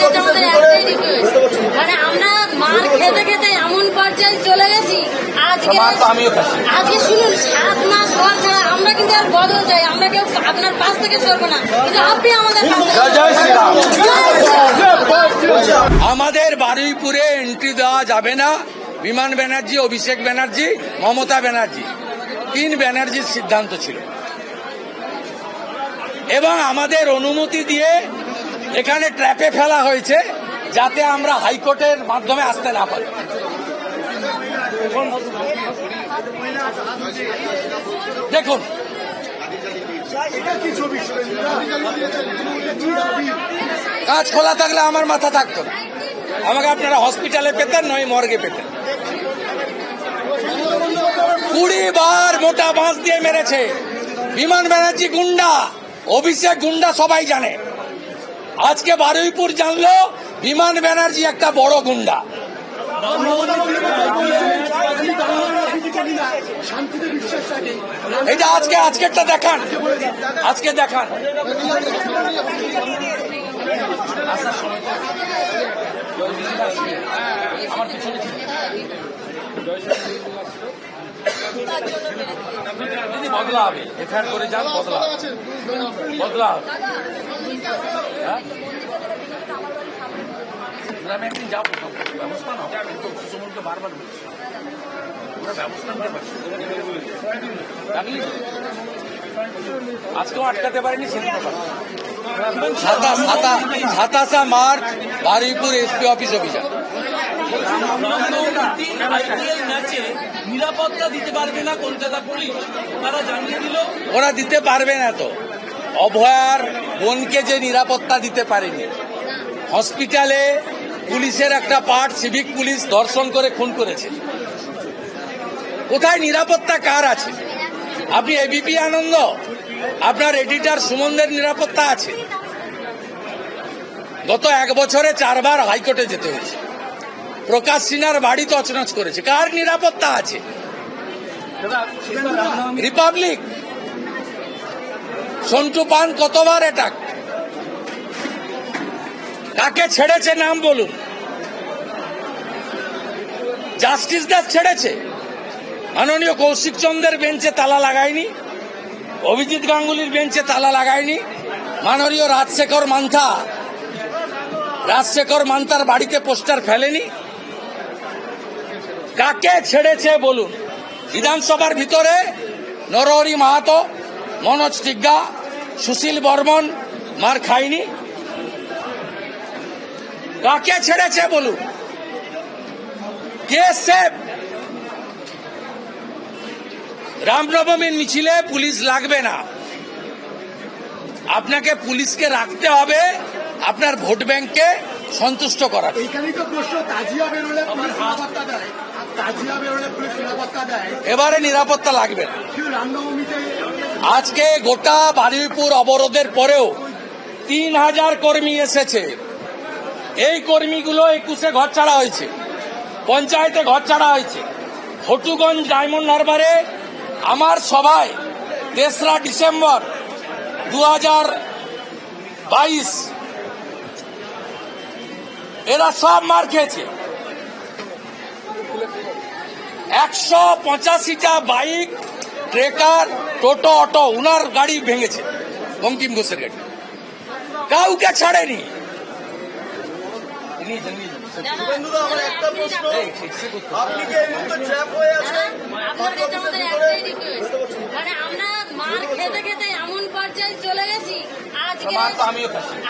কাছে আমাদের একটাই রিকোয়েস্ট মানে আমরা মার খেতে খেতে এমন পর্যায়ে চলে গেছি আজকে শুনুন সাত মাস হওয়ার ছাড়া আমরা কিন্তু আর বদল চাই আমরা কেউ আপনার পাশ থেকে সরবো না। কিন্তু আপনি আমাদের আমাদের বারুইপুরে এন্ট্রি দেওয়া যাবে না। বিমান ব্যানার্জি অভিষেক ব্যানার্জি মমতা ব্যানার্জি। তিন ব্যানার্জির সিদ্ধান্ত ছিল। এবং আমাদের অনুমতি দিয়ে এখানে ট্র্যাপে ফেলা হয়েছে যাতে আমরা হাইকোর্টের মাধ্যমে আসতে না পারি। দেখুন। কাজ খোলা থাকলে আমার মাথা থাকতো। আমাকে আপনারা হসপিটালে পেতেন, নয় মর্গে পেতেন। কুড়ি বার মোটা বাঁশ দিয়ে মেরেছে। বিমান ব্যানার্জি গুন্ডা, অভিষেক গুন্ডা সবাই জানে। আজকে বারুইপুর জানলো বিমান ব্যানার্জি একটা বড় গুন্ডা। এটা আজকে, আজকেরটা দেখান। আজকে দেখান। বদলা হবে এফআইআর করে যান বদলা বদলা হবে? আজকেও আটকাতে পারেনি মার্চ বারুইপুর এসপি অফিস অভিযান নিরাপত্তা দিতে পারবে না কলকাতা পুলিশ তারা ওরা দিতে পারবে না তো। অভয়ার বোনকে যে নিরাপত্তা দিতে পারেনি। হসপিটালে পুলিশের একটা পার্ট সিভিক পুলিশ ধর্ষণ করে খুন করেছে। কোথায় নিরাপত্তা? কার আছে? আপনি এবিপি আনন্দ? আপনার এডিটার সুমনদের নিরাপত্তা আছে? গত এক বছরে চারবার হাইকোর্টে যেতে হয়েছে। প্রকাশ সিনহার বাড়ি তছনছ করেছে। কার নিরাপত্তা আছে? রিপাবলিক। সন্টু পান কতবার অ্যাটাক কাকে ছেড়েছে নাম বলুন। জাস্টিস দাস ছেড়েছে। মাননীয় কৌশিক চন্দ্রের বেঞ্চে তালা লাগায়নি। অভিজিৎ গাঙ্গুলির বেঞ্চে তালা লাগায়নি। মাননীয় রাজশেখর মান্থা। রাজশেখর মান্থার বাড়িতে পোস্টার ফেলেনি। কাকে ছেড়েছে বলুন। বিধানসভার ভিতরে নরহরি মাহাতো মনোজ টিগ্গা সুশীল বর্মন মার খায়নি কাকে ছেড়েছে বলুন? কে সেফ? রামনবমীর মিছিলে পুলিশ লাগবে না। আপনাকে পুলিশকে রাখতে হবে আপনার ভোট ব্যাংককে সন্তুষ্ট করার। দেয়। এবারে নিরাপত্তা লাগবে না। আজকে গোটা বারুইপুর অবরোধের পরেও তিন হাজার কর্মী এসেছে। এই কর্মীগুলো একুশে ঘর ছাড়া হয়েছে, পঞ্চায়েতে ঘর ছাড়া হয়েছে। ফটুগঞ্জ ডায়মন্ড হারবারে আমার সভায় তেসরা ডিসেম্বর দু হাজার বাইশ, এরা সব মার খেয়েছে। একশো পঁচাশিটা বাইক, ট্রেকার টোটো অটো উনার গাড়ি ভেঙেছে বঙ্কিম ঘোষের গাড়ি। কাউকে ছাড়েনি। মানে মার খেতে খেতে এমন পর্যায়ে চলে গেছি আজকে।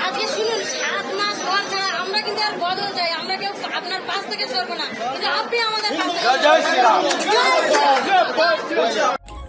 আজকে শুনুন সাত মাস হওয়ার ছাড়া আমরা কিন্তু আর বদল চাই আমরা কেউ আপনার পাশ থেকে সরবো না। কিন্তু আপনি আমাদের